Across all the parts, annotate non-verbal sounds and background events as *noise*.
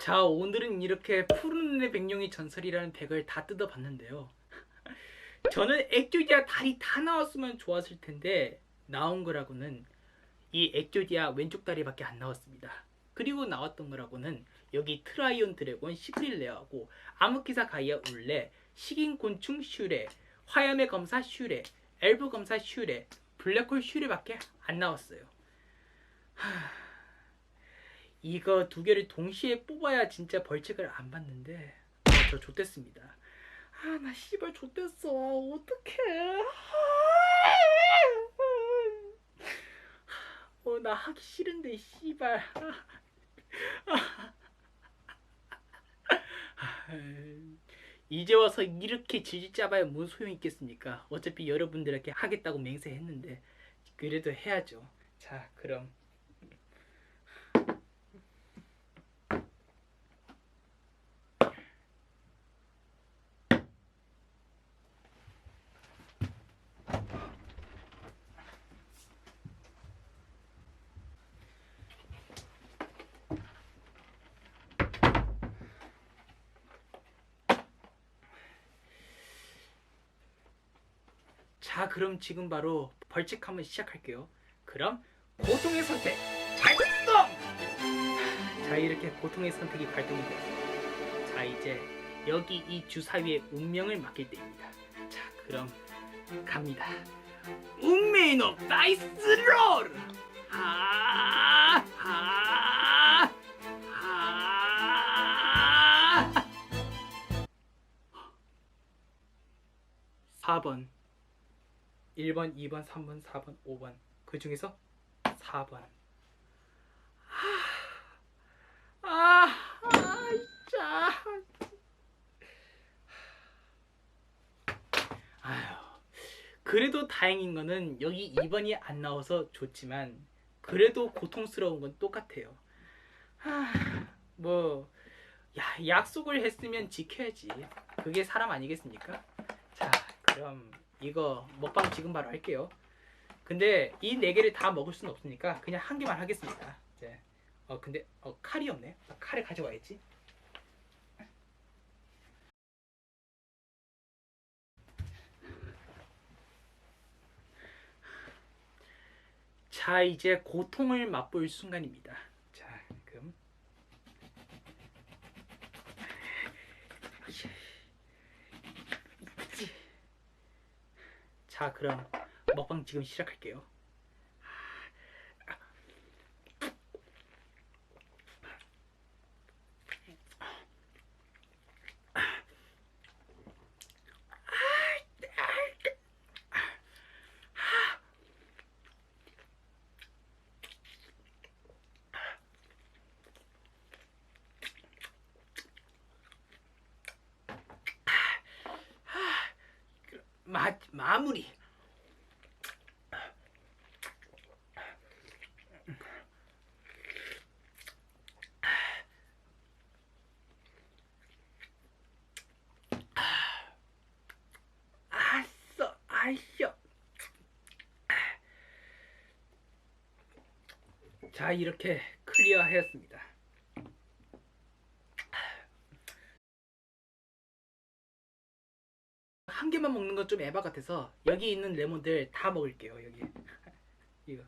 자, 오늘은 이렇게 푸른 눈의 백룡의 전설이라는 덱을 다 뜯어봤는데요. *laughs* 저는 액조디아 다리 다 나왔으면 좋았을 텐데 나온 거라고는 이 액조디아 왼쪽 다리밖에 안 나왔습니다. 그리고 나왔던 거라고는 여기 트라이온 드래곤 시크릴레어하고 암흑기사 가이아 울레, 식인곤충 슈레, 화염의 검사 슈레, 엘브 검사 슈레, 블랙홀 슈레밖에 안 나왔어요. 하... 이거 두 개를 동시에 뽑아야 진짜 벌칙을 안 받는데 아, 저 좆됐습니다. 아 나 씨발 좆됐어. 어떡해. 어 나 하기 싫은데 씨발. 이제 와서 이렇게 질질 짜봐야 뭔 소용 있겠습니까? 어차피 여러분들에게 하겠다고 맹세했는데 그래도 해야죠. 자 그럼 자, 그럼 지금 바로 벌칙 한번 시작할게요. 그럼 고통의 선택 발동! 자, 이렇게 고통의 선택이 발동이 되었어요. 자, 이제 여기 이 주사위의 운명을 맡길 때입니다. 자, 그럼 갑니다. 운명의 놈 나이스 롤! 하! 하! 하! 4번 1번, 2번, 3번, 4번, 5번. 그 중에서 4번. 아, 아, 아, 진짜. 아휴. 그래도 다행인 거는 여기 2번이 안 나와서 좋지만 그래도 고통스러운 건 똑같아요. 아, 뭐 야, 약속을 했으면 지켜야지. 그게 사람 아니겠습니까? 자, 그럼 이거 먹방 지금 바로 할게요. 근데 이 네 개를 다 먹을 수는 없으니까 그냥 한 개만 하겠습니다. 이제 어 근데 어 칼이 없네. 어, 칼을 가져와야지. 자 이제 고통을 맛볼 순간입니다. 자 그럼 자 그럼 먹방 지금 시작할게요. 마, 마무리. 아싸, 아이쇼. 자, 이렇게 클리어하였습니다. 한 개만 먹는 건 좀 에바 같아서 여기 있는 레몬들 다 먹을게요. 여기 *laughs* 이거.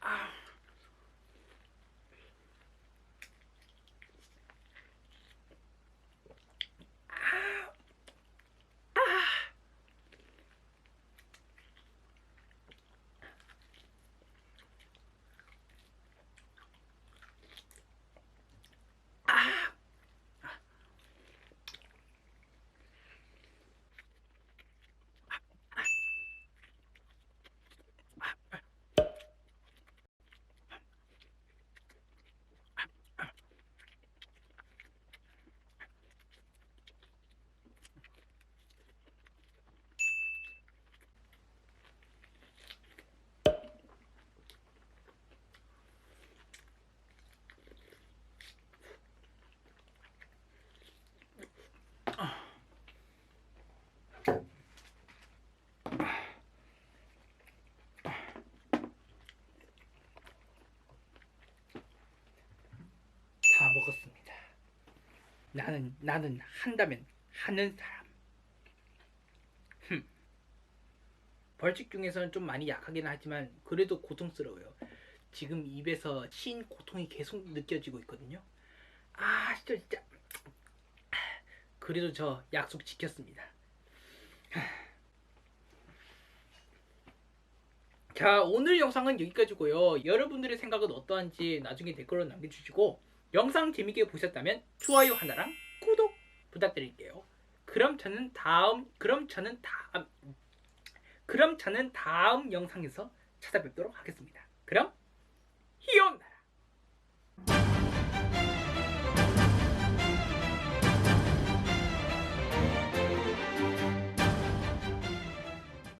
아. 먹었습니다. 나는 나는 한다면 하는 사람. 흠. 벌칙 중에서는 좀 많이 약하긴 하지만 그래도 고통스러워요. 지금 입에서 신 고통이 계속 느껴지고 있거든요. 아 진짜 진짜. 그래도 저 약속 지켰습니다. 자 오늘 영상은 여기까지고요. 여러분들의 생각은 어떠한지 나중에 댓글로 남겨주시고 영상 재밌게 보셨다면 좋아요 하나랑 구독 부탁드릴게요. 그럼 저는 다음 그럼 저는 다음 그럼 저는 다음 영상에서 찾아뵙도록 하겠습니다. 그럼